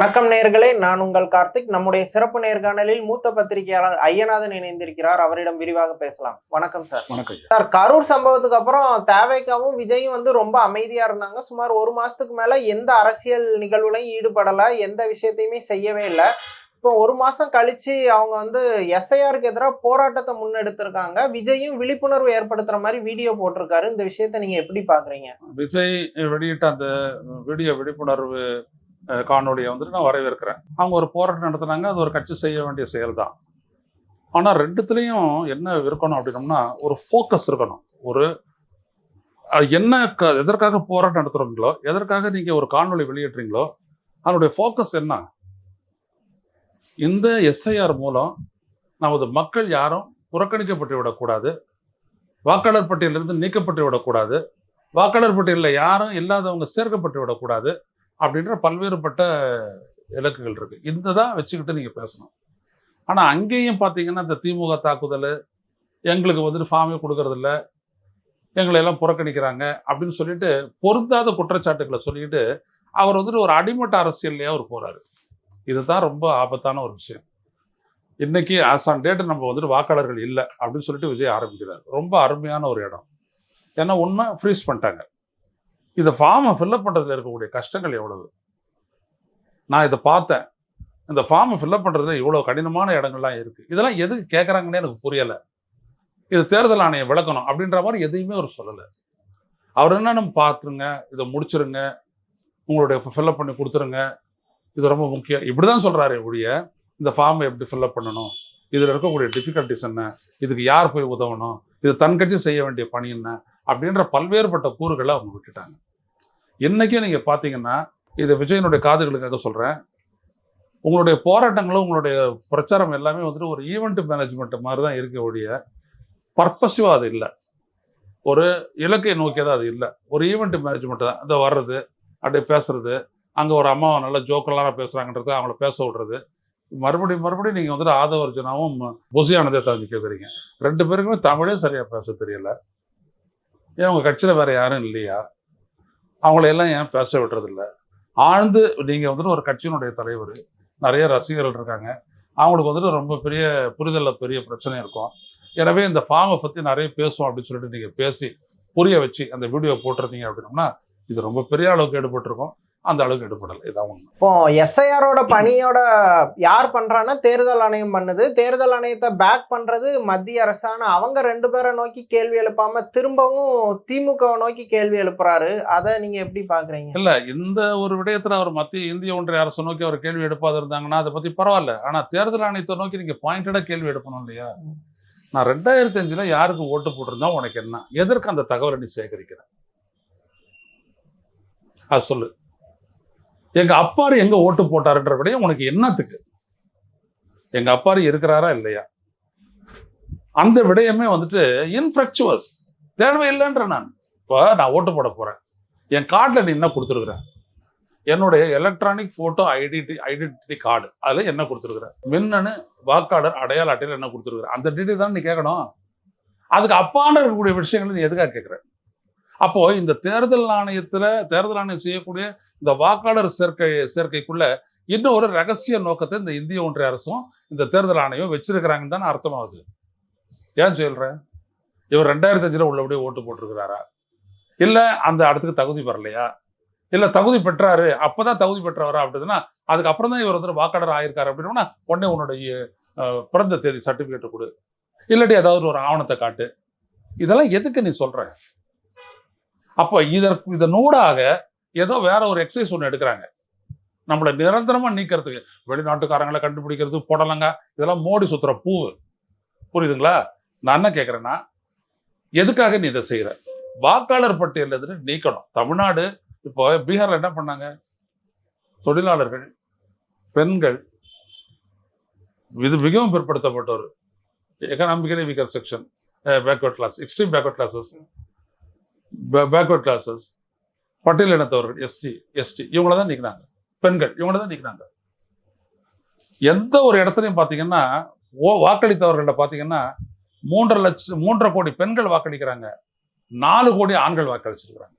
வணக்கம் நேர்களே நான் உங்கள் கார்த்திக். நம்முடைய சிறப்பு நேர்காணலில் மூத்த பத்திரிகையாளர் ஐயநாதன் இணைந்திருக்கிறார். அவரிடம் விரிவாக பேசலாம். வணக்கம் சார். வணக்கம். சார் கரூர் சம்பவத்துக்கு அப்புறம் தேவைக்காவும் விஜயும் வந்து ரொம்ப அமைதியா இருந்தாங்க. சுமார் ஒரு மாசத்துக்கு மேல எந்த அரசியல் நிகழ்வுலையும் ஈடுபடல. எந்த விஷயத்தையுமே செய்யவே இல்லை. இப்போ ஒரு மாசம் கழிச்சு அவங்க வந்து எஸ்ஐஆருக்கு எதிராக போராட்டத்தை முன்னெடுத்திருக்காங்க. விஜயும் விழிப்புணர்வு ஏற்படுத்துற மாதிரி வீடியோ போட்டிருக்காரு. இந்த விஷயத்த நீங்க எப்படி பாக்குறீங்க? விஜய் வெளியிட்ட அந்த வீடியோ விழிப்புணர்வு காணொலியை வந்துட்டு நான் வரவேற்கிறேன். அவங்க ஒரு போராட்டம் நடத்துனாங்க அது ஒரு கட்சி செய்ய வேண்டிய செயல் தான் ஆனால் ரெண்டுத்துலேயும் என்ன இருக்கணும் அப்படின்னம்னா ஒரு ஃபோக்கஸ் இருக்கணும். ஒரு என்ன க எதற்காக போராட்டம் நடத்துகிறீங்களோ எதற்காக நீங்கள் ஒரு காணொளி வெளியிடுறீங்களோ அதனுடைய ஃபோக்கஸ் என்ன? இந்த எஸ்ஐஆர் மூலம் நமது மக்கள் யாரும் புறக்கணிக்கப்பட்டு விடக்கூடாது. வாக்காளர் பட்டியலிருந்து நீக்கப்பட்டு விடக்கூடாது. வாக்காளர் பட்டியலில் யாரும் இல்லாதவங்க சேர்க்கப்பட்டு விடக்கூடாது. அப்படின்ற பல்வேறுபட்ட இலக்குகள் இருக்கு. இந்த தான் வச்சுக்கிட்டு நீங்கள் பேசணும். ஆனால் அங்கேயும் பார்த்தீங்கன்னா இந்த திமுக தாக்குதல் எங்களுக்கு வந்துட்டு ஃபார்மே கொடுக்கறதில்ல எங்களை எல்லாம் புறக்கணிக்கிறாங்க அப்படின்னு சொல்லிட்டு பொருந்தாத குற்றச்சாட்டுகளை சொல்லிட்டு அவர் வந்துட்டு ஒரு அடிமட்ட அரசியல்லையே அவர் போறாரு. இதுதான் ரொம்ப ஆபத்தான ஒரு விஷயம். இன்னைக்கு ஆஸ் ஆன் டேட் நம்ம வந்துட்டு வாக்காளர்கள் இல்லை அப்படின்னு சொல்லிட்டு விஜய் ஆரம்பிக்கிறார். ரொம்ப அருமையான ஒரு இடம். ஏன்னா உண்மை ஃப்ரீஸ் பண்ணிட்டாங்க. இந்த ஃபார்மை ஃபில்அப் பண்ணுறதுல இருக்கக்கூடிய கஷ்டங்கள் எவ்வளவு? நான் இதை பார்த்தேன். இந்த ஃபார்மை ஃபில்அப் பண்ணுறதுல இவ்வளோ கடினமான இடங்கள்லாம் இருக்குது இதெல்லாம் எதுக்கு கேட்குறாங்கன்னே எனக்கு புரியலை. இது தேர்தல் ஆணையம் விளக்கணும் அப்படின்ற மாதிரி எதையுமே அவர் சொல்லலை. அவர் என்ன நம்ம பார்த்துருங்க இதை முடிச்சிருங்க உங்களுடைய ஃபில்லப் பண்ணி கொடுத்துருங்க. இது ரொம்ப முக்கியம். இப்படி தான் சொல்கிறாரு ஒழிய இந்த ஃபார்மை எப்படி ஃபில்அப் பண்ணணும்? இதில் இருக்கக்கூடிய டிஃபிகல்ட்டிஸ் என்ன? இதுக்கு யார் போய் உதவணும்? இது தன் கட்சி செய்ய வேண்டிய பணி என்ன? அப்படின்ற பல்வேறுபட்ட கூறுகளை அவங்க விட்டுட்டாங்க. இன்னைக்கும் நீங்கள் பார்த்தீங்கன்னா இது விஜயனுடைய காதுகளுக்காக சொல்கிறேன் உங்களுடைய போராட்டங்களும் உங்களுடைய பிரச்சாரம் எல்லாமே வந்துட்டு ஒரு ஈவெண்ட் மேனேஜ்மெண்ட் மாதிரி தான் இருக்க ஒழிய பர்பஸிவாக அது இல்லை. ஒரு இலக்கை நோக்கியதாக அது இல்லை. ஒரு ஈவெண்ட் மேனேஜ்மெண்ட் தான். இந்த வர்றது அப்படியே பேசுறது அங்கே ஒரு அம்மாவை நல்லா ஜோக்கெல்லாம் பேசுகிறாங்கன்றது அவங்கள பேச விடுறது. மறுபடியும் மறுபடியும் நீங்கள் வந்துட்டு ஆதவர்ஜனாவும் புசியானதே தான் கேட்குறீங்க ரெண்டு பேருக்குமே தமிழே சரியாக பேச தெரியல. ஏன் உங்கள் கட்சியில் வேறு யாரும் இல்லையா? அவங்களையெல்லாம் ஏன் பேச விடுறதில்ல? ஆழ்ந்து நீங்கள் வந்துட்டு ஒரு கட்சியினுடைய தலைவர் நிறைய ரசிகர்கள் இருக்காங்க. அவங்களுக்கு வந்துட்டு ரொம்ப பெரிய புரிதலில் பெரிய பிரச்சனை இருக்கும். எனவே இந்த ஃபார்மை பற்றி நிறைய பேசுவோம் அப்படின்னு சொல்லிட்டு நீங்கள் பேசி புரிய வச்சு அந்த வீடியோ போட்டிருந்தீங்க அப்படின்னோம்னா இது ரொம்ப பெரிய அளவுக்கு ஈடுபட்டிருக்கும். அந்த அளவுக்கு எடுபடலை. இதான் உண்மை. இப்போ எஸ்ஐஆரோட பணியோட யார் பண்றான்னா தேர்தல் ஆணையம் பண்ணுது. தேர்தல் ஆணையத்தை பேக் பண்றது மத்திய அரசு ஆனா அவங்க ரெண்டு பேரை நோக்கி கேள்வி எழுப்பாம திரும்பவும் திமுகவை நோக்கி கேள்வி எழுப்புறாரு. அதை நீங்க எப்படி பாக்குறீங்க? இல்ல இந்த ஒரு விடயத்துல அவர் மத்திய இந்திய ஒன்றிய அரசு நோக்கி அவர் கேள்வி எடுப்பாது இருந்தாங்கன்னா அதை பத்தி பரவாயில்ல. ஆனா தேர்தல் ஆணையத்தை நோக்கி நீங்க பாயிண்டடா கேள்வி எடுக்கணும் இல்லையா? நான் ரெண்டாயிரத்தி அஞ்சுல யாருக்கு ஓட்டு போட்டிருந்தா உனக்கு என்ன? எதற்கு அந்த தகவலை நீ சேகரிக்கிற? அது சொல்லு. எங்க அப்பாரு எங்க ஓட்டு போட்டாருன்ற விடயம் உனக்கு என்னத்துக்கு? எங்க அப்பாரு இருக்கிறாரா இல்லையா? அந்த விடயமே வந்துட்டு இன்ஃப்ரக்சுவஸ் தேவையில்லைன்ற நான். இப்போ நான் ஓட்டு போட போறேன். என் கார்டில் நீ என்ன கொடுத்துருக்குற? என்னுடைய electronic photo identity identity card அதில் என்ன கொடுத்துருக்குற? மின்னணு வாக்காளர் அடையாள அட்டையில் என்ன கொடுத்துருக்குற? அந்த டீட்டெயில் தான் நீ கேட்கணும். அதுக்கு அப்பான இருக்கக்கூடிய விஷயங்களை நீ எதுக்காக கேட்குற? அப்போ இந்த தேர்தல் ஆணையத்தில் தேர்தல் ஆணையம் செய்யக்கூடிய இந்த வாக்காளர் சேர்க்கை சேர்க்கைக்குள்ள இன்னும் ஒரு ரகசிய நோக்கத்தை இந்த இந்திய ஒன்றிய அரசும் இந்த தேர்தல் ஆணையம் வச்சிருக்கிறாங்கன்னு தானே அர்த்தமாகுது. ஏன் சொல்றேன் இவர் ரெண்டாயிரத்தி அஞ்சுல உள்ளபடியே ஓட்டு போட்டிருக்கிறாரா? இல்லை அந்த இடத்துக்கு தகுதி பெறலையா? இல்லை தகுதி பெற்றாரு அப்போதான் தகுதி பெற்றவரா அப்படின்னா அதுக்கப்புறம் தான் இவர் வந்து வாக்காளர் ஆயிருக்காரு அப்படின்னா உடனே உன்னுடைய பிறந்த தேதி சர்டிபிகேட் கொடு. இல்லாட்டி ஏதாவது ஒரு ஆவணத்தை காட்டு. இதெல்லாம் எதுக்கு நீ சொல்ற? அப்போ இதற்கு இதன் நூடாக ஏதோ வேற ஒரு எக்ஸசைஸ் ஒன்று எடுக்கிறாங்க. நம்மளை நிரந்தரமாக நீக்கிறதுக்கு வெளிநாட்டுக்காரங்களை கண்டுபிடிக்கிறது புடலங்க இதெல்லாம் மோடி சுத்துற பூவு. புரியுதுங்களா? நான் என்ன கேட்குறேன்னா எதுக்காக நீ இதை செய்கிற வாக்காளர் பட்டியலில் இருந்து நீக்கணும். தமிழ்நாடு இப்போ பீகாரில் என்ன பண்ணாங்க? தொழிலாளர்கள் பெண்கள் இது மிகவும் பிற்படுத்தப்பட்டோர். Economically weaker section backward class extreme backward classes backward classes பட்டியல் இனத்தவர்கள் எஸ்சி எஸ்டி இவங்கள தான் நிற்கிறாங்க பெண்கள் இவங்கள தான் நிற்கிறாங்க எந்த ஒரு இடத்துலையும் பார்த்தீங்கன்னா ஓ வாக்களித்தவர்கள்ட்ட பார்த்தீங்கன்னா மூன்றரை லட்சம் மூன்றரை கோடி பெண்கள் வாக்களிக்கிறாங்க. நாலு கோடி ஆண்கள் வாக்களிச்சிருக்கிறாங்க.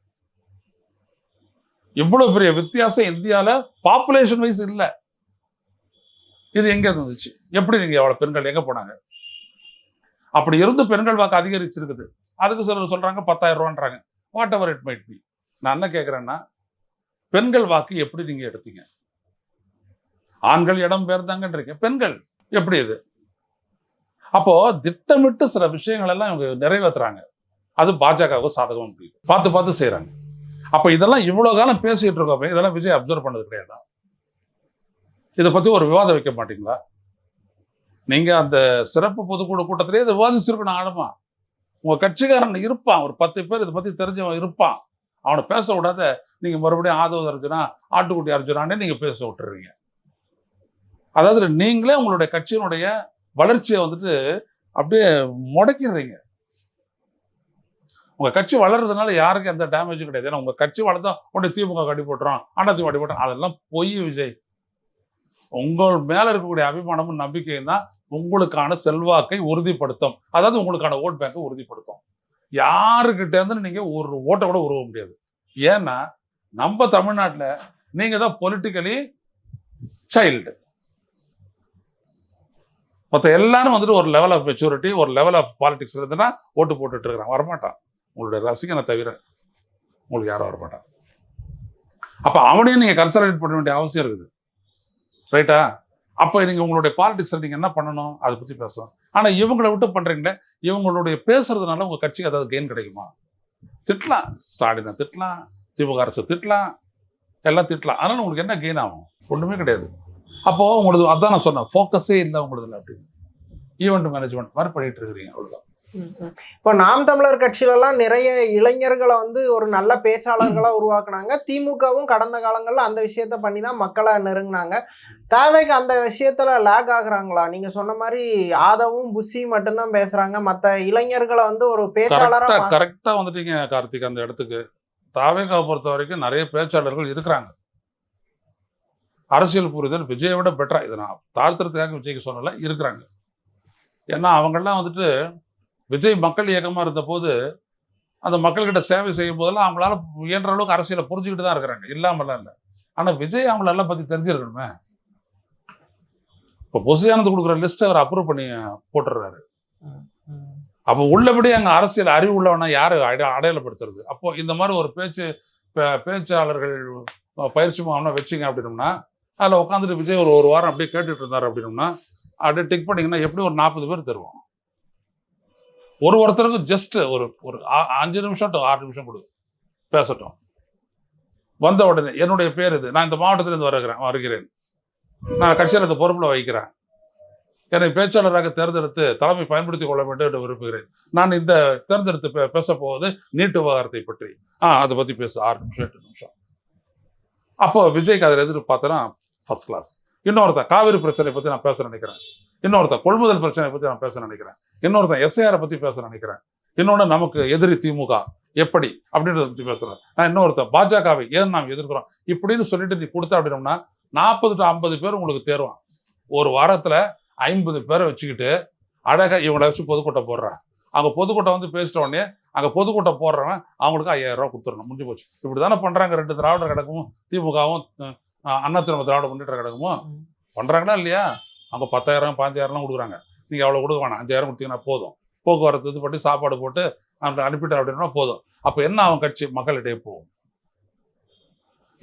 இவ்வளவு பெரிய வித்தியாசம் இந்தியால பாப்புலேஷன் வைஸ் இல்ல. இது எங்க இருந்துச்சு? எப்படி நீங்க எவ்வளவு பெண்கள் எங்க போனாங்க? அப்படி இருந்து பெண்கள் வாக்கு அதிகரிச்சிருக்குது. அதுக்கு சிலர் சொல்றாங்க பத்தாயிரம் ரூபான்றாங்க. Whatever it might be நான் என்ன கேட்குறேன்னா பெண்கள் வாக்கு எப்படி நீங்க எடுத்தீங்க? ஆண்கள் இடம் பெயர்ந்தாங்கன்றீங்க. பெண்கள் எப்படி இது? அப்போ திட்டமிட்டு சில விஷயங்கள் எல்லாம் இவங்க நிறைவேத்துறாங்க. அது பாஜகவுக்கு சாதகம் முடியுது பார்த்து பார்த்து செய்கிறாங்க அப்போ இதெல்லாம் இவ்வளவு காலம் பேசிட்டு இருக்கோம். இதெல்லாம் விஜய் அப்சர்வ் பண்ணது கிடையாதா? இதை பத்தி ஒரு விவாதம் வைக்க மாட்டீங்களா? நீங்க அந்த சிறப்பு பொதுக்குழு கூட்டத்திலே இதை விவாதிச்சிருக்கணும் ஆழமாக உங்க கட்சிக்காரன் இருப்பான். ஒரு பத்து பேர் இதை பத்தி தெரிஞ்சவன் இருப்பான். அவனை பேச விடாத நீங்க மறுபடியும் ஆதவ அர்ஜுனா ஆட்டுக்குட்டி அர்ஜுனானே நீங்க பேச விட்டுறீங்க. அதாவது நீங்களே உங்களுடைய கட்சியினுடைய வளர்ச்சியை வந்துட்டு அப்படியே முடக்கிடுறீங்க. உங்க கட்சி வளர்றதுனால யாருக்கும் எந்த டேமேஜும் கிடையாது. ஏன்னா உங்க கட்சி வளர்த்தா உடனே திமுக கட்டி போட்டுறோம் அண்ணா திமுக கட்டி போட்டுறோம் அதெல்லாம் பொய் விஜய். உங்கள் மேல இருக்கக்கூடிய அபிமானமும் நம்பிக்கையும் தான் உங்களுக்கான செல்வாக்கை உறுதிப்படுத்தும். அதாவது உங்களுக்கான ஓட் பேங்கை உறுதிப்படுத்தும். யாருக்கிட்ட இருந்து ஒரு ஓட்டை கூட உருவ முடியாது. ஏன்னா நம்ம தமிழ்நாட்டில் நீங்கள் தான் பொலிட்டிக்கலி சைல்டு மற்ற எல்லாரும் வந்துட்டு ஒரு லெவல் ஆஃப் மெச்சூரிட்டி ஒரு லெவல் ஆஃப் பாலிடிக்ஸ் இருந்துன்னா ஓட்டு போட்டுட்டு இருக்கிறான் வரமாட்டான். உங்களுடைய ரசிகனை தவிர உங்களுக்கு யாரும் வரமாட்டான் அப்போ அவனையும் நீங்கள் கன்சல்டேட் பண்ண வேண்டிய அவசியம் இருக்குது. ரைட்டா அப்போ நீங்கள் உங்களுடைய பாலிடிக்ஸில் நீங்கள் என்ன பண்ணணும்? அதை பற்றி பேசணும் ஆனால் இவங்களை விட்டு பண்ணுறீங்களே இவங்களுடைய பேசுறதுனால உங்கள் கட்சிக்கு ஏதாவது கெயின் கிடைக்குமா? திட்டலாம். ஸ்டாலினை திட்டலாம் திமுக அரசு திட்டலாம் எல்லாம் திட்டலாம். அதனால் உங்களுக்கு என்ன கெயின் ஆகும்? ஒன்றுமே கிடையாது. அப்போ உங்களுக்கு அதான் நான் சொன்னேன் ஃபோக்கஸே இல்லை உங்களுதுல அப்படின்னு. ஈவெண்ட் மேனேஜ்மெண்ட் மாதிரி பண்ணிகிட்டு இருக்கிறீங்க அவ்வளோதான் இப்போ நாம் தமிழர் கட்சியில எல்லாம் நிறைய இளைஞர்களை வந்து ஒரு நல்ல பேச்சாளர்களா உருவாக்குனாங்க. திமுகவும் கடந்த காலங்கள்ல அந்த விஷயத்த பண்ணி தான் மக்களை நெருங்கினாங்க. தேவைக்கு அந்த விஷயத்துல லேக் ஆகுறாங்களா? நீங்க சொன்ன மாதிரி ஆதவும் புஷி மட்டும்தான் பேசுறாங்க. மத்த இளைஞர்களை வந்து ஒரு பேச்சாளரா கரெக்டா மா- கரெக்டா வந்துட்டீங்க கார்த்திக் அந்த இடத்துக்கு. தாவேகாவை பொறுத்த வரைக்கும் நிறைய பேச்சாளர்கள் இருக்கிறாங்க. அரசியல் புரிதல் விஜயை விட பெட்டரா இதை நான் தாழ்த்துறதுக்காக விஜய்க்கு சொல்லல இருக்கிறாங்க. ஏன்னா அவங்கெல்லாம் வந்துட்டு விஜய் மக்கள் இயக்கமா இருந்த போது அந்த மக்கள்கிட்ட சேவை செய்யும் போதெல்லாம் அவங்களால இயன்ற அளவுக்கு அரசியலை புரிஞ்சுக்கிட்டு தான் இருக்கிறாங்க. இல்லாமலாம் இல்லை. ஆனா விஜய் அவங்களெல்லாம் பத்தி தெரிஞ்சிருக்கணுமே. இப்போ பொசியானது கொடுக்குற லிஸ்ட் அவர் அப்ரூவ் பண்ணி போட்டுடுறாரு. அப்போ உள்ளபடி அங்க அரசியல் அறிவு உள்ளவனா யாரு அட- அடையாளப்படுத்துறது? அப்போ இந்த மாதிரி ஒரு பேச்சு பேச்சாளர்கள் பயிற்சி முகாம்னா வச்சிங்க அப்படின்னோம்னா அதில் உட்காந்துட்டு விஜய் ஒரு ஒரு வாரம் அப்படியே கேட்டுட்டு இருந்தார் அப்படின்னோம்னா அப்படியே டிக் பண்ணீங்கன்னா எப்படி ஒரு நாற்பது பேர் தருவோம் ஒரு ஒருத்தருக்கு ஜஸ்ட் ஒரு ஒரு அஞ்சு நிமிஷம் டு ஆறு நிமிஷம் கொடு. பேசட்டும். வந்த உடனே என்னுடைய பேர் இது. நான் இந்த மாவட்டத்திலிருந்து வருகிறேன் வருகிறேன். நான் கட்சியில் இந்த பொறுப்பில் வைக்கிறேன் என்னை பேச்சாளராக தேர்ந்தெடுத்து தலைமை பயன்படுத்திக் கொள்ள வேண்டும் என்று விரும்புகிறேன். நான் இந்த தேர்ந்தெடுத்து பே- பேசப் போவது நீட்டு விவகாரத்தை பற்றி. ஆ அதை பத்தி பேசு. ஆறு நிமிஷம் எட்டு நிமிஷம். அப்போ விஜய்க்கு அதில் எதிர்த்து ஃபர்ஸ்ட் கிளாஸ் இன்னொருத்தன் காவிரி பிரச்சனை பத்தி நான் பேச நினைக்கிறேன். இன்னொருத்தன் கொள்முதல் பிரச்சனை பத்தி நான் பேச நினைக்கிறேன். இன்னொருத்தன் எஸ்ஐஆரை பத்தி பேச நினைக்கிறேன். இன்னொன்னு நமக்கு எதிரி திமுக. எப்படி? அப்படின்றத பத்தி பேசுறேன் நான் இன்னொருத்தன் பாஜகவை ஏன் நாம் எதிர்க்கிறோம்? இப்படின்னு சொல்லிட்டு நீ கொடுத்த அப்படின்னோம்னா நாற்பது டு ஐம்பது பேர் உங்களுக்கு தேர்வான் ஒரு வாரத்துல ஐம்பது பேரை வச்சுக்கிட்டு அழகா இவங்களை வச்சு பொதுக்கூட்டம் போடுறேன். அவங்க பொதுக்கூட்டம் வந்து பேசிட்ட உடனே அங்க பொதுக்கூட்டம் போடுறவன் அவங்களுக்கு ஐயாயிரம் ரூபாய் கொடுத்துடணும். முடிஞ்சு போச்சு. இப்படி தானே பண்றாங்க ரெண்டு திராவிடர் கிடக்கும் திமுகவும் அண்ணா திரும்ப திராவிட முன்னேற்ற கிடக்குமோ ம். பண்றாங்களா இல்லையா? அவங்க பத்தாயிரம் பாஞ்சாயிரம்லாம் கொடுக்குறாங்க. நீங்க அவ்வளவு கொடுக்க வேணாம். அஞ்சாயிரம் கொடுத்தீங்கன்னா போதும். போக்குவரத்து இது பண்ணி சாப்பாடு போட்டு அவன் அனுப்பிட்டு அப்படின்னா போதும். அப்போ என்ன அவன் கட்சி? மக்களிடையே போகும்.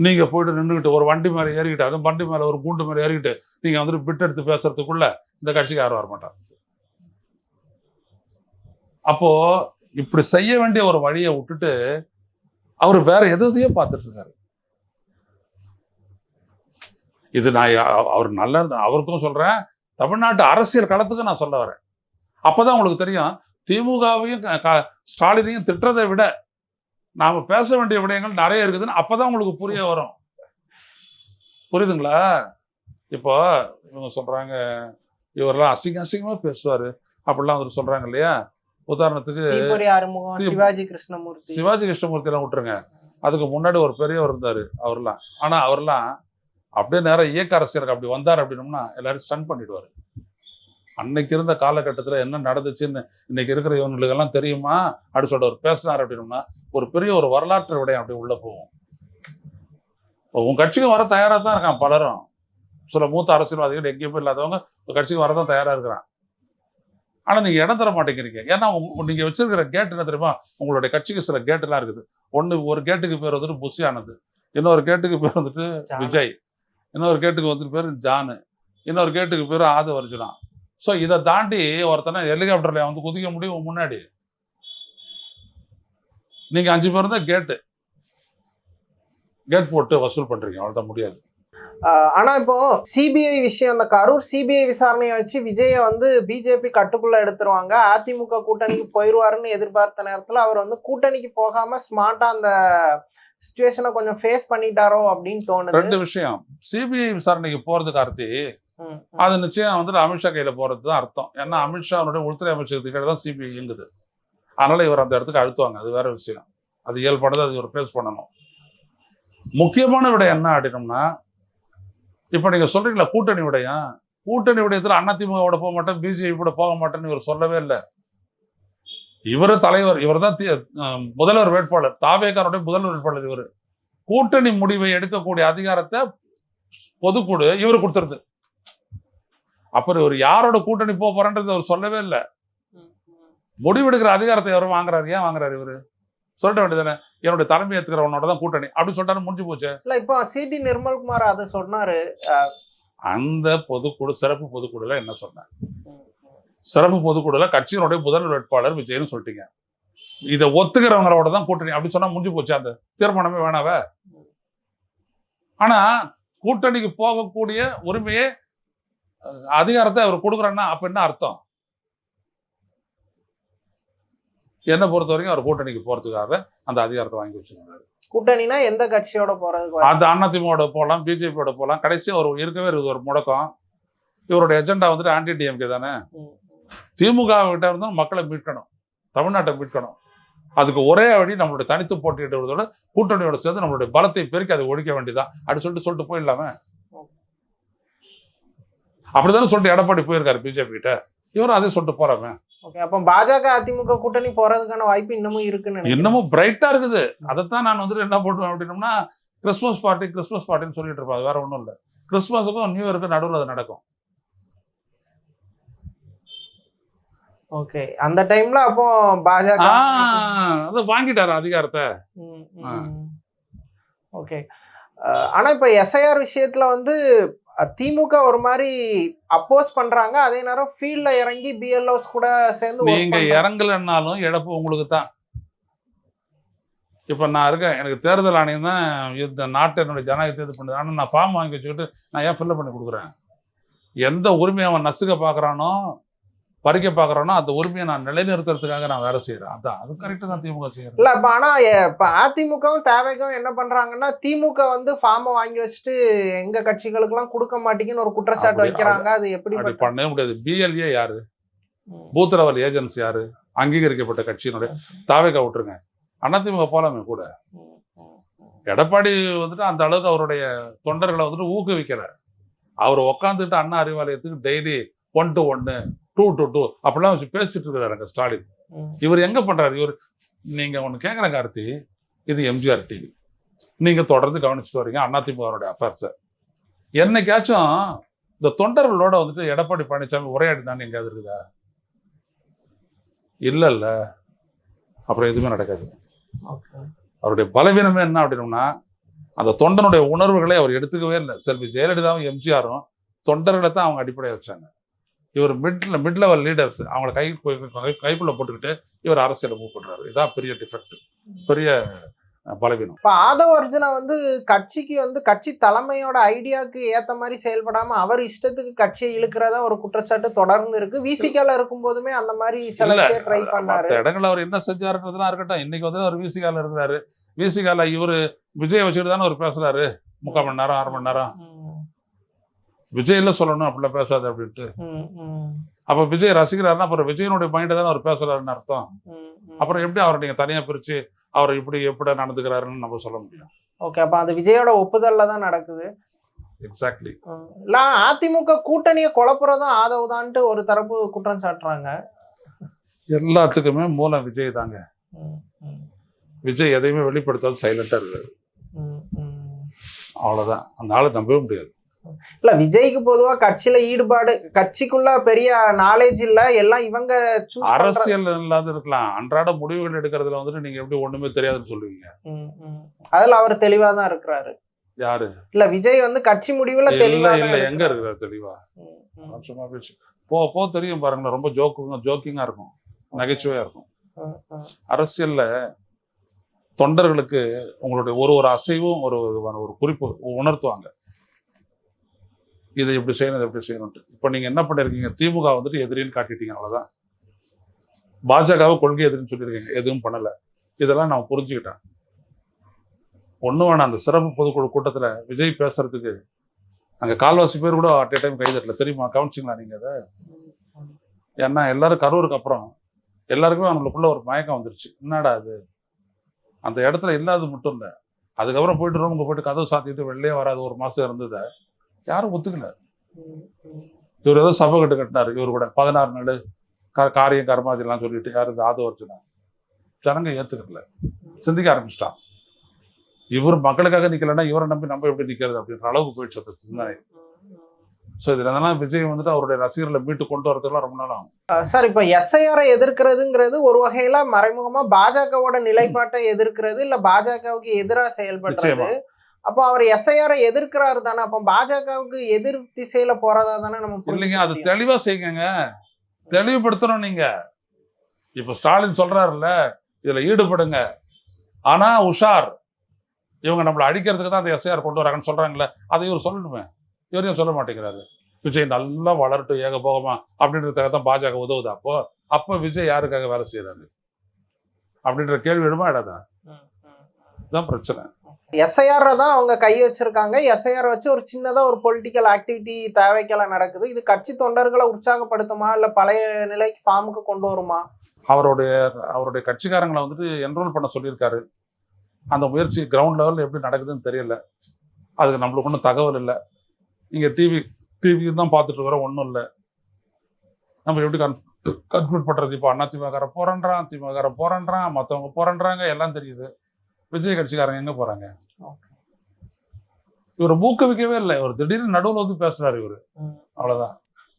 நீங்க போயிட்டு நின்றுக்கிட்டு ஒரு வண்டி மேல ஏறிக்கிட்டு அதுவும் வண்டி மேல ஒரு கூண்டு மேலே ஏறிக்கிட்டு நீங்க வந்துட்டு பிட் எடுத்து பேசுறதுக்குள்ள இந்த கட்சிக்கு யாரும் வர அப்போது அப்போ இப்படி செய்ய வேண்டிய ஒரு வழியை விட்டுட்டு அவர் வேற எதையோ பார்த்துட்டு இருக்காரு. இது நான் அவர் அவர் நல்ல அவருக்கும் சொல்றேன். தமிழ்நாட்டு அரசியல் களத்துக்கு நான் சொல்ல வரேன். அப்பதான் உங்களுக்கு தெரியும் திமுகவையும் ஸ்டாலினையும் திட்டுறதை விட நாம பேச வேண்டிய விடயங்கள் நிறைய இருக்குதுன்னு அப்பதான் உங்களுக்கு புரிய வரும். புரியுதுங்களா? இப்போ இவங்க சொல்றாங்க இவரெல்லாம் அசிங்க அசிங்கமா பேசுவாரு. அப்படிலாம் அவர் சொல்றாங்க இல்லையா? உதாரணத்துக்கு சிவாஜி கிருஷ்ணமூர்த்தி. சிவாஜி கிருஷ்ணமூர்த்தி எல்லாம் விட்டுருங்க. அதுக்கு முன்னாடி ஒரு பெரியவர் இருந்தாரு அவர்லாம். ஆனா அவர்லாம் அப்படியே நேரம் இயக்க அரசியலுக்கு அப்படி வந்தார் அப்படின்னோம்னா எல்லாரும் ஸ்டன் பண்ணிடுவாரு. அன்னைக்கு இருந்த காலகட்டத்துல என்ன நடந்துச்சுன்னு இன்னைக்கு இருக்கிற இவங்களுக்கெல்லாம் தெரியுமா? அப்படி சொல்லிட்டு அவர் பேசினார் அப்படின்னோம்னா ஒரு பெரிய ஒரு வரலாற்று விடயம் அப்படி உள்ள போகும். உன் கட்சிக்கு வர தயாரா தான் இருக்கான் பலரும். சில மூத்த அரசியல்வாதிகள் எங்கேயுமே இல்லாதவங்க உங்க கட்சிக்கு வரதான் தயாரா இருக்கிறான். ஆனா நீங்க இடம் தர மாட்டேங்கிறீங்க. ஏன்னா உங்க- நீங்க வச்சிருக்கிற கேட் என்ன தெரியுமா? உங்களுடைய கட்சிக்கு சில கேட் எல்லாம் இருக்குது. ஒண்ணு ஒரு கேட்டுக்கு பேர் வந்துட்டு புஷி ஆனது இன்னொரு கேட்டுக்கு பேர் வந்துட்டு. விஜய். இன்னொரு கேட்டுக்கு வந்துட்டு பேர் ஜானு. இன்னொரு கேட்டுக்கு பேர் ஆது அர்ஜுனா ஸோ இதை தாண்டி ஒருத்தனை ஹெலிகாப்டர்ல வந்து குதிக்க முடியும் முன்னாடி. நீங்க அஞ்சு பேர் தான் கேட்டு கேட் போட்டு வசூல் பண்றீங்க. அவ்வளோ முடியாது. ஆஹ் ஆனா இப்போ சிபிஐ விஷயம் அந்த கரூர் சிபிஐ விசாரணையை வச்சு விஜய வந்து பிஜேபி கட்டுக்குள்ள எடுத்துருவாங்க. அதிமுக கூட்டணிக்கு போயிருவாருன்னு எதிர்பார்த்த நேரத்துல அவர் வந்து கூட்டணிக்கு போகாம ஸ்மார்ட்டா அந்த சுச்சுவேஷனை கொஞ்சம் ஃபேஸ் பண்ணிட்டாரோ அப்படின்னு தோணுது. ரெண்டு விஷயம். சிபிஐ விசாரணைக்கு போறது கார்த்தி. அது நிச்சயம் வந்துட்டு அமித்ஷா கையில போறது தான் அர்த்தம். ஏன்னா அமித்ஷாவுடைய உள்துறை அமைச்சகத்துக்கு கீழே தான் சிபிஐ இயங்குது. அதனால இவர் அந்த இடத்துக்கு அழுத்துவாங்க. அது வேற விஷயம். அது இயல்பானது அது இவர் ஃபேஸ் பண்ணணும். முக்கியமான விடயம் என்ன அப்படின்னம்னா இப்ப நீங்க சொல்றீங்களா கூட்டணி விடயம்? கூட்டணி விடயத்துல அதிமுகவோட போக மாட்டேன் பிஜேபி கூட போக மாட்டேன்னு இவர் சொல்லவே இல்லை. இவரு தலைவர் இவர் தான் முதல்வர் வேட்பாளர். தாவேக்காருடைய முதல்வர் வேட்பாளர் இவர். கூட்டணி முடிவை எடுக்கக்கூடிய அதிகாரத்தை பொதுக்குழு இவர் கொடுத்துருது. அப்புறம் இவர் யாரோட கூட்டணி போக போறன்றது அவர் சொல்லவே இல்லை. முடிவெடுக்கிற அதிகாரத்தை எவரும் வாங்குறாரு. ஏன் வாங்குறாரு இவரு? சொல்லிட வேண்டியதானே என்னுடைய தலைமை ஏத்துக்கிறவனோட தான் கூட்டணி. அப்படி சொல்லிட்டாரு முடிஞ்சு போச்சு. இல்ல இப்போ சிடி நிர்மல்குமார் அதை சொன்னாரு. அந்த பொதுக்குழு சிறப்பு பொதுக்குழுல என்ன சொன்னேன் சிறப்பு பொதுக்குழுல கட்சியினுடைய முதல் வேட்பாளர் விஜய்னு சொல்லிட்டீங்க. இதை ஒத்துக்கிறவங்களோட தான் கூட்டணி அப்படி சொன்னா முடிஞ்சு போச்சு. அந்த தீர்மானமே வேணாவ? ஆனா கூட்டணிக்கு போகக்கூடிய உரிமையை அதிகாரத்தை அவர் கொடுக்குறேன்னா அப்ப என்ன அர்த்தம்? என்னை பொறுத்த வரைக்கும் அவர் கூட்டணிக்கு போறதுக்காக அந்த அதிகாரத்தை வாங்கி வச்சிருக்காரு. கூட்டணினா எந்த கட்சியோட வாய்ப்பு? அந்த அதிமுகவோட போகலாம் பிஜேபியோட போகலாம் கடைசி ஒரு இருக்கவே இருக்குது ஒரு முடக்கம். இவருடைய எஜெண்டா வந்துட்டு ஆன்டி டிஎம்கே தானே? திமுக கிட்ட இருந்தும் மக்களை மீட்கணும் தமிழ்நாட்டை மீட்கணும். அதுக்கு ஒரே வழி நம்மளுடைய தனித்து போட்டியிடுவதோட கூட்டணியோட சேர்ந்து நம்மளுடைய பலத்தை பெருக்கி அதை ஒழிக்க வேண்டியதான் அப்படி சொல்லிட்டு சொல்லிட்டு போயிடலாமே. அப்படிதானே சொல்லிட்டு எடப்பாடி போயிருக்காரு பிஜேபி கிட்ட. இவரும் அதே சொல்லிட்டு போறாமே. ஓகே அப்போ பாஜக அதிமுக கூட்டணி போறதுக்கான வாய்ப்பு இன்னமும் இருக்குன்னு இன்னமும் பிரைட்டா இருக்குது. அதைத்தான் நான் வந்துட்டு என்ன பண்ணுவேன் அப்படின்னோம்னா கிறிஸ்மஸ் பார்ட்டி கிறிஸ்மஸ் பார்ட்டின்னு சொல்லிட்டு இருப்பேன் அது வேற ஒன்றும் இல்லை. கிறிஸ்மஸுக்கும் நியூ இயருக்கும் நடுவில் அது நடக்கும். ஓகே. அந்த டைம்ல அப்போ பாஜக அது வாங்கிட்டாரு அதிகாரத்தை. ஓகே. ஆனா இப்ப எஸ்ஐஆர் விஷயத்துல வந்து திமுக ஒரு மாதிரி அப்போஸ் பண்றாங்க. அதே நேரம் ஃபீல்ட்ல இறங்கி பிஎல்ஓஸ் கூட சேர்ந்து நீங்க. இறங்கலைன்னாலும் இழப்பு உங்களுக்கு தான். இப்ப நான் இருக்கேன். எனக்கு தேர்தல் ஆணையம் தான் இந்த நாட்டை என்னுடைய ஜனநாயகத்தை இது பண்ணுது. ஆனா நான் ஃபார்ம் வாங்கி வச்சுக்கிட்டு நான் ஏன் ஃபில்அப் பண்ணி கொடுக்குறேன்? எந்த உரிமையை அவன் நசுக்க பார்க்கறானோ பறிக்க பார்க்கறானோ அந்த உரிமையை நான் நிலைநிறுத்துறதுக்காக நான் வேலை செய்யறேன் அதான். அது கரெக்டாக தான் திமுக செய்யறது. இல்ல இப்ப ஆனா எ- இப்ப அதிமுகவும் தேவைக்கும் என்ன பண்றாங்கன்னா திமுக வந்து ஃபார்மை வாங்கி வச்சுட்டு எங்க கட்சிகளுக்கு எல்லாம் கொடுக்க மாட்டீங்கன்னு ஒரு குற்றச்சாட்டு வைக்கிறாங்க. அது எப்படி அப்படி பண்ணவே முடியாது. பிஎல்ஏ யாரு? பூத் லெவல் ஏஜென்சி யாரு? அங்கீகரிக்கப்பட்ட கட்சியினுடைய தாவேக்கா விட்டுருங்க. அதிமுக போலாமே கூட. எடப்பாடி வந்துட்டு அந்த அளவுக்கு அவருடைய தொண்டர்களை வந்துட்டு ஊக்குவிக்கிறார் அவர் உட்காந்துட்டு அண்ணா அறிவாலயத்துக்கு டெய்லி ஒன் டு ஒன்னு டூ டு டூ அப்படிலாம் வச்சு பேசிட்டு இருக்கிறாரு அங்க ஸ்டாலின் இவர் எங்க பண்றாரு? இவர் நீங்க ஒண்ணு கேட்குற கார்த்தி இது எம்ஜிஆர் டிவி நீங்க தொடர்ந்து கவனிச்சுட்டு வரீங்க அதிமுகவுடைய அஃபேர்ஸை என்னைக்காச்சும் இந்த தொண்டர்களோட வந்துட்டு எடப்பாடி பழனிசாமி உரையாடி தானே எங்கேயாவது இருக்குதா? இல்ல இல்ல. அப்புறம் எதுவுமே நடக்காது. அவருடைய பலவீனமே என்ன அப்படின்னோம்னா அந்த தொண்டனுடைய உணர்வுகளை அவர் எடுத்துக்கவே இல்லை. செல்வி ஜெயலலிதாவும் எம்ஜிஆரும் தொண்டர்களை தான் அவங்க அடிப்படையாக வச்சாங்க. இவர் மிட்ல மிட் லெவல் லீடர்ஸ் அவங்கள கை கைக்குள்ள போட்டுக்கிட்டு இவர் அரசியலை மூவ் பண்றாரு. இதான் பெரிய டிஃபெக்ட் பெரிய பலவீனம். இப்ப ஆதவ அர்ஜுனா வந்து கட்சிக்கு வந்து கட்சி தலைமையோட ஐடியாக்கு ஏத்த மாதிரி செயல்படாம அவர் இஷ்டத்துக்கு கட்சியை இழுக்கிறதா ஒரு குற்றச்சாட்டு தொடர்ந்து இருக்கு. விசிகால இருக்கும் போதுமே அந்த மாதிரி சில ட்ரை பண்ணாரு. இடங்கள்ல அவர் என்ன செஞ்சாருன்றதுலாம் இருக்கட்டும். இன்னைக்கு வந்து அவர் விசிகால இருக்கிறாரு விசிகால இவரு விஜய் வச்சுட்டு தானே அவர் பேசுறாரு. முக்கால் மணி நேரம் அரை மணி நேரம். விஜய்ல சொல்லணும் அப்படிலாம் பேசாது அப்படின்ட்டு. அப்ப விஜய் ரசிக்கிறாருன்னா அப்புறம் விஜயனுடைய பாயிண்ட் தானே அவர் பேசுறாருன்னு அர்த்தம். அப்புறம் எப்படி அவரை நீங்க தனியா பிரிச்சு அவர் இப்படி எப்படி நடந்துக்கிறாருன்னு நம்ம சொல்ல முடியும். ஓகே அப்ப அது விஜயோட ஒப்புதல்ல தான் நடக்குது. எக்ஸாக்ட்லி. இல்ல அதிமுக கூட்டணியை குழப்புறதும் ஆதவ் தான்ட்டு ஒரு தரப்பு குற்றம் சாட்டுறாங்க. எல்லாத்துக்குமே மூலம் விஜய் தாங்க. விஜய் எதையுமே வெளிப்படுத்தாது சைலண்டா இருக்காரு. அவ்வளவுதான். அந்த ஆளை நம்பவே முடியாது. இல்ல விஜய்க்கு பொதுவா கட்சியில ஈடுபாடு கட்சிக்குள்ள பெரிய நாலேஜ் இல்ல எல்லாம் இவங்க அரசியல் இல்லாத இருக்கலாம். அன்றாட முடிவுகள் எடுக்கிறதுல வந்துட்டு நீங்க எப்படி ஒண்ணுமே தெரியாதுன்னு சொல்லுவீங்க. அதுல அவர் தெளிவா தான் இருக்கிறாரு. யாரு? இல்ல விஜய் வந்து கட்சி முடிவுல தெளிவா இல்ல எங்க இருக்கிறாரு. இருக்கிற தெளிவா? சும்மா பேச்சு. போ போ தெரியும் பாருங்களேன் ரொம்ப ஜோக்குங்க ஜோக்கிங்கா இருக்கும். நகைச்சுவையா இருக்கும். அரசியல்ல தொண்டர்களுக்கு உங்களுடைய ஒரு ஒரு அசைவும் ஒரு- ஒரு குறிப்பு உணர்த்துவாங்க. இதை இப்படி செய்யணும் இதை இப்படி செய்யணும்ட்டு இப்போ நீங்க என்ன பண்ணிருக்கீங்க? திமுக வந்துட்டு எதிரின்னு காட்டிட்டீங்க அவ்வளோதான் பாஜகவை கொள்கை எதிரின்னு சொல்லியிருக்கீங்க எதுவும் பண்ணல. இதெல்லாம் நான் புரிஞ்சுக்கிட்டேன். ஒன்றும் வேணாம் அந்த சிறப்பு பொதுக்குழு கூட்டத்துல விஜய் பேசுறதுக்கு. அங்க கால்வாசி பேர் கூட அட் டைம் கைதட்டல தெரியுமா? கவனிச்சிங்களா நீங்க அதை? ஏன்னா எல்லாரும் கரூருக்கு அப்புறம் எல்லாருக்குமே அவங்களுக்குள்ள ஒரு மயக்கம் வந்துருச்சு. என்னடா அது அந்த இடத்துல இல்லாதது மட்டும் இல்லை. அதுக்கப்புறம் போயிட்டு ரூமுக்கு போயிட்டு கதவு சாத்திட்டு வெளிலே வராது. ஒரு மாதம் இருந்ததை. யாரும் ஒத்துக்கல. இவர் ஏதோ சபை கட்டு கட்டினாரு. இவர் கூட பதினாறு நாள் காரியம் கர்மாதிலாம் சொல்லிட்டு யார் இந்த ஆதவர்ஜுனா ஜனங்க ஏத்துக்கல. சிந்திக்க ஆரம்பிச்சிட்டான். இவர் மக்களுக்காக நிக்கலைன்னா இவரை நம்பி நம்ம எப்படி நிக்கிறது அப்படின்ற அளவுக்கு போயிடுச்சு அந்த சிந்தனை. ஸோ இதுல இதெல்லாம் விஜய் வந்துட்டு அவருடைய ரசிகர்களை மீட்டு கொண்டு வரதுக்குலாம் ரொம்ப நாள் ஆகும். சார் இப்ப எஸ்ஐஆரை எதிர்க்கிறதுங்கிறது ஒரு வகையில மறைமுகமா பாஜகவோட நிலைப்பாட்டை எதிர்க்கிறது இல்ல பாஜகவுக்கு எதிராக செயல்படுறது. அப்போ அவர் எஸ்ஐஆரை எதிர்க்கிறாரு தானே? அப்போ பாஜகவுக்கு எதிர் திசையில போறதா தானே நம்ம இல்லைங்க அது. தெளிவா செய்யுங்க. தெளிவுபடுத்தணும் நீங்க. இப்ப ஸ்டாலின் சொல்றாருல்ல இதுல ஈடுபடுங்க. ஆனா உஷார் இவங்க நம்மளை அடிக்கிறதுக்கு தான் அந்த எஸ்ஐஆர் கொண்டு வராங்கன்னு சொல்றாங்கல்ல அதை இவர் சொல்லணுமே. இவரையும் சொல்ல மாட்டேங்கிறாரு. விஜய் நல்லா வளரட்டும் ஏகபோகமா அப்படின்றதுக்காக தான் பாஜக உதவுது அப்போ. அப்போ விஜய் யாருக்காக வேலை செய்யறாரு அப்படின்ற கேள்வி எழுமா இடாதா. இதுதான் பிரச்சனை. எஸ்ஐஆர் தான் அவங்க கை வச்சிருக்காங்க. எஸ்ஐஆர் வச்சு ஒரு சின்னதாக ஒரு பொலிட்டிக்கல் ஆக்டிவிட்டி தேவைக்கெல்லாம் நடக்குது. இது கட்சி தொண்டர்களை உற்சாகப்படுத்துமா? இல்லை பழைய நிலைக்கு ஃபார்முக்கு கொண்டு வருமா? அவருடைய அவருடைய கட்சிக்காரங்களை வந்துட்டு என்ரோல் பண்ண சொல்லியிருக்காரு. அந்த முயற்சி கிரவுண்ட் லெவலில் எப்படி நடக்குதுன்னு தெரியல. அதுக்கு நம்மளுக்கு ஒன்றும் தகவல் இல்லை. இங்கே டிவி டிவி தான் பார்த்துட்டு இருக்கிறோம். ஒன்றும் இல்லை. நம்ம எப்படி கன் கன்க்ளூட் பண்ணுறது இப்போ அண்ணா திமுக போறன்றான் திமுக போறன்றான் மற்றவங்க போறன்றாங்க எல்லாம் தெரியுது. விஜய் கட்சிக்காரங்க எங்கே போகிறாங்க இவரை ஊக்குவிக்கவே இல்லை. இவர் திடீர்னு நடுவில் வந்து பேசுறாரு இவர். அவ்வளோதான்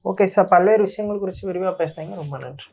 ஓகே சார். பல்வேறு விஷயங்கள் குறித்து விரிவா பேசுனீங்க. ரொம்ப நன்றி.